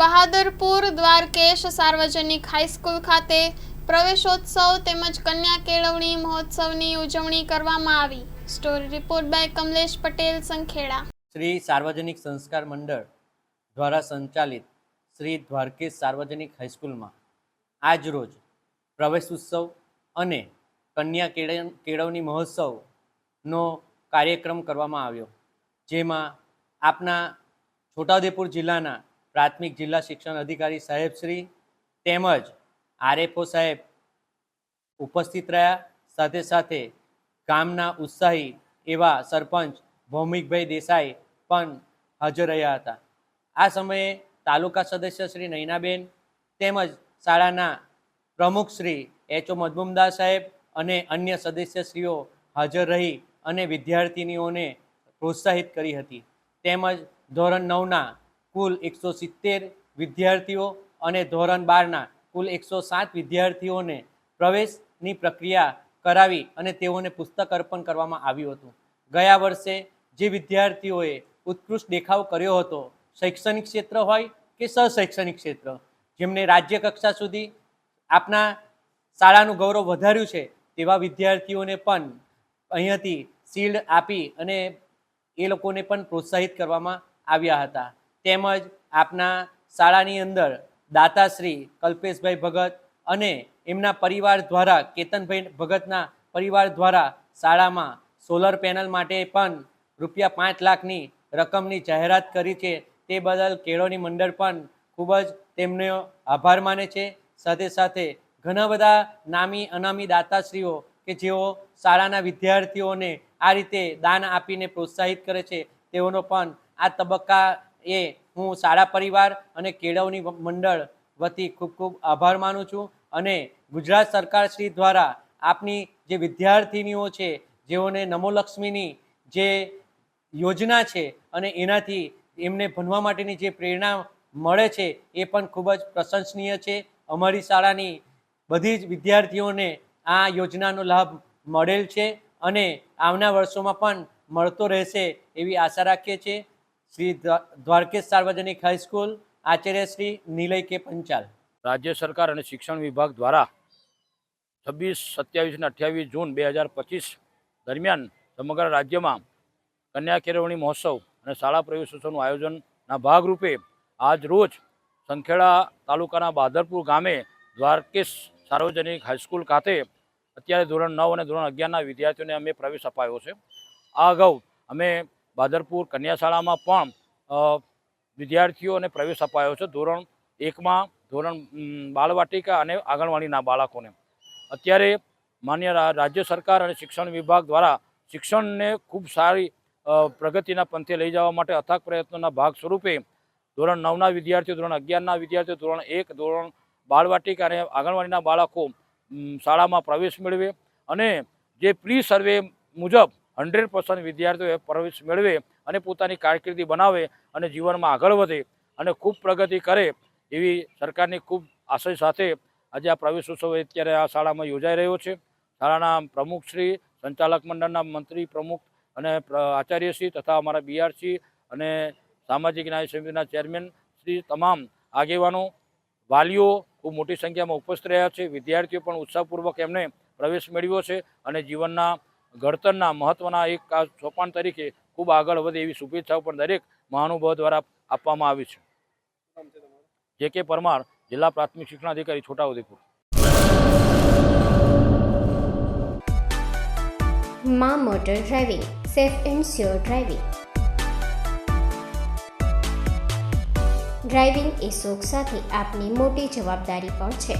બહાદરપુર દ્વારકેશ સાર્વજનિક હાઈસ્કૂલ ખાતે પ્રવેશોત્સવ તેમજ કન્યા કેળવણી મહોત્સવની ઉજવણી કરવામાં આવી. Story report by Kamlesh Patel, Sankheda. Shri સાર્વજનિક સંસ્કાર મંડળ દ્વારા સંચાલિત શ્રી દ્વારકેશ સાર્વજનિક હાઈસ્કૂલમાં આજ રોજ પ્રવેશ ઉત્સવ અને કન્યા કેળ કેળવણી મહોત્સવનો કાર્યક્રમ કરવામાં આવ્યો. જેમાં આપના છોટાઉદેપુર જિલ્લાના પ્રાથમિક જિલ્લા શિક્ષણ અધિકારી સાહેબ શ્રી તેમજ આરએફઓ સાહેબ ઉપસ્થિત રહ્યા. સાથે સાથે ગામના ઉત્સાહી એવા સરપંચ ભૌમિકભાઈ દેસાઈ પણ હાજર રહ્યા હતા. આ સમયે તાલુકા સદસ્ય શ્રી નૈનાબેન તેમજ શાળાના પ્રમુખ શ્રી એચ ઓ મજમુમદાર સાહેબ અને અન્ય સદસ્યશ્રીઓ હાજર રહી અને વિદ્યાર્થિનીઓને પ્રોત્સાહિત કરી હતી. તેમજ ધોરણ નવના કુલ એકસો સિત્તેર વિદ્યાર્થીઓ અને ધોરણ બારના કુલ એકસો સાત વિદ્યાર્થીઓને પ્રવેશની પ્રક્રિયા કરાવી અને તેઓને પુસ્તક અર્પણ કરવામાં આવ્યું હતું. ગયા વર્ષે જે વિદ્યાર્થીઓએ ઉત્કૃષ્ટ દેખાવ કર્યો હતો, શૈક્ષણિક ક્ષેત્ર હોય કે સશૈક્ષણિક ક્ષેત્ર, જેમને રાજ્ય કક્ષા સુધી આપના શાળાનું ગૌરવ વધાર્યું છે, તેવા વિદ્યાર્થીઓને પણ અહીંયાથી શીલ્ડ આપી અને એ લોકોને પણ પ્રોત્સાહિત કરવામાં આવ્યા હતા. તેમજ આપના શાળાની અંદર દાતાશ્રી કલ્પેશભાઈ ભગત અને એમના પરિવાર દ્વારા, કેતનભાઈ ભગતના પરિવાર દ્વારા શાળામાં સોલર પેનલ માટે પણ રૂપિયા પાંચ લાખની રકમની જાહેરાત કરી છે. તે બદલ કેળવણી મંડળ પણ ખૂબ જ તેમનો આભાર માને છે. સાથે સાથે ઘણા બધા નામી અનામી દાતાશ્રીઓ કે જેઓ શાળાના વિદ્યાર્થીઓને આ રીતે દાન આપીને પ્રોત્સાહિત કરે છે, તેઓનો પણ આ તબક્કા એ હું શાળા પરિવાર અને કેળવણી મંડળ વતી ખૂબ ખૂબ આભાર માનું છું અને ગુજરાત સરકાર શ્રી દ્વારા આપની જે વિદ્યાર્થિનીઓ છે, જેઓને નમોલક્ષ્મીની જે યોજના છે અને એનાથી એમને ભણવા માટેની જે પ્રેરણા મળે છે એ પણ ખૂબ જ પ્રશંસનીય છે. અમારી શાળાની બધી જ વિદ્યાર્થીઓને આ યોજનાનો લાભ મળેલ છે અને આવનાર વર્ષોમાં પણ મળતો રહેશે એવી આશા રાખીએ છીએ. શ્રી દ્વારકેશ સાર્વજનિક હાઈસ્કૂલ આચાર્ય શ્રી નિલય કે પંચાલ. રાજ્ય સરકાર અને શિક્ષણ વિભાગ દ્વારા છવ્વીસ, સત્યાવીસ અને અઠ્યાવીસ જૂન બે હજાર પચીસ દરમિયાન સમગ્ર રાજ્યમાં કન્યા કેળવણી મહોત્સવ અને શાળા પ્રવેશોત્સવનું આયોજનના ભાગરૂપે આજ રોજ સંખેડા તાલુકાના બાદરપુર ગામે દ્વારકેશ સાર્વજનિક હાઈસ્કૂલ ખાતે અત્યારે ધોરણ નવ અને ધોરણ અગિયારના વિદ્યાર્થીઓને અમે પ્રવેશ અપાયો છે. આ અગાઉ અમે બાદરપુર કન્યા શાળામાં પણ વિદ્યાર્થીઓને પ્રવેશ અપાયો છે. ધોરણ એકમાં ધોરણ બાળવાટિકા અને આંગણવાડીના બાળકોને. અત્યારે માન્ય રાજ્ય સરકાર અને શિક્ષણ વિભાગ દ્વારા શિક્ષણને ખૂબ સારી પ્રગતિના પંથે લઈ જવા માટે અથાગ પ્રયત્નોના ભાગ સ્વરૂપે ધોરણ નવના વિદ્યાર્થીઓ, ધોરણ અગિયારના વિદ્યાર્થીઓ, ધોરણ એક, ધોરણ બાળવાટિકા અને આંગણવાડીના બાળકો શાળામાં પ્રવેશ મેળવે અને જે પ્રી સર્વે મુજબ હંડ્રેડ પર્સન્ટ વિદ્યાર્થીઓએ પ્રવેશ મેળવે અને પોતાની કારકિર્દી બનાવે અને જીવનમાં આગળ વધે અને ખૂબ પ્રગતિ કરે એવી સરકારની ખૂબ આશય સાથે આજે આ પ્રવેશ ઉત્સવ અત્યારે આ શાળામાં યોજાઈ રહ્યો છે. શાળાના પ્રમુખશ્રી સંચાલક મંડળના મંત્રી પ્રમુખ અને આચાર્યશ્રી તથા અમારા બીઆરસી અને સામાજિક ન્યાય સમિતિના ચેરમેન શ્રી તમામ આગેવાનો, વાલીઓ ખૂબ મોટી સંખ્યામાં ઉપસ્થિત રહ્યા છે. વિદ્યાર્થીઓ પણ ઉત્સાહપૂર્વક એમને પ્રવેશ મેળવ્યો છે અને જીવનના ઘડતરના મહત્ત્વના એક આ સોપાન તરીકે ખૂબ આગળ વધે એવી શુભેચ્છાઓ પણ દરેક મહાનુભાવ દ્વારા આપવામાં આવી છે. જે કે પરમાર, જિલ્લા પ્રાથમિક શિક્ષણાધિકારી છોટાઉદેપુર. માં motor driving, safe and sure driving. Driving એ શોખ સાથે આપની મોટી જવાબદારી પણ છે.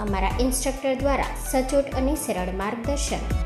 અમારા ઇન્સ્ટ્રક્ટર દ્વારા સચોટ અને સરળ માર્ગદર્શન